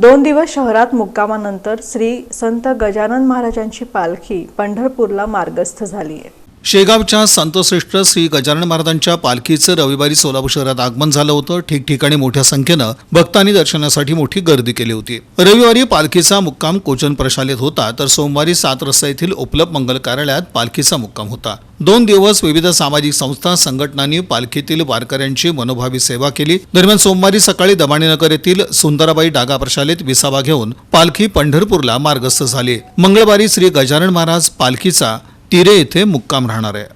दोन दिवस शहरात मुक्कामानंतर श्री संत गजानन महाराजांची पालखी पंढरपूरला मार्गस्थ झाली आहे. शेगावच्या संतश्रेष्ठ श्री गजानन महाराजांच्या पालखीचं रविवारी सोलापूर शहरात आगमन झालं होतं. ठिकठिकाणी मोठ्या संख्येनं भक्तांनी दर्शनासाठी मोठी गर्दी केली होती. रविवारी पालखीचा मुक्काम कोचन प्रशालेत होता तर सोमवारी सात रस्ता येथील उपलब्ध मंगल कार्यालयात पालखीचा मुक्काम होता. दोन दिवस विविध सामाजिक संस्था संघटनांनी पालखीतील वारकऱ्यांची मनोभावी सेवा केली. दरम्यान सोमवारी सकाळी दमाणीनगर येथील सुंदराबाई डागा प्रशालेत विसावा घेऊन पालखी पंढरपूरला मार्गस्थ झाली. मंगळवारी श्री गजानन महाराज पालखीचा तिरे येथे मुक्काम राहणार आहे.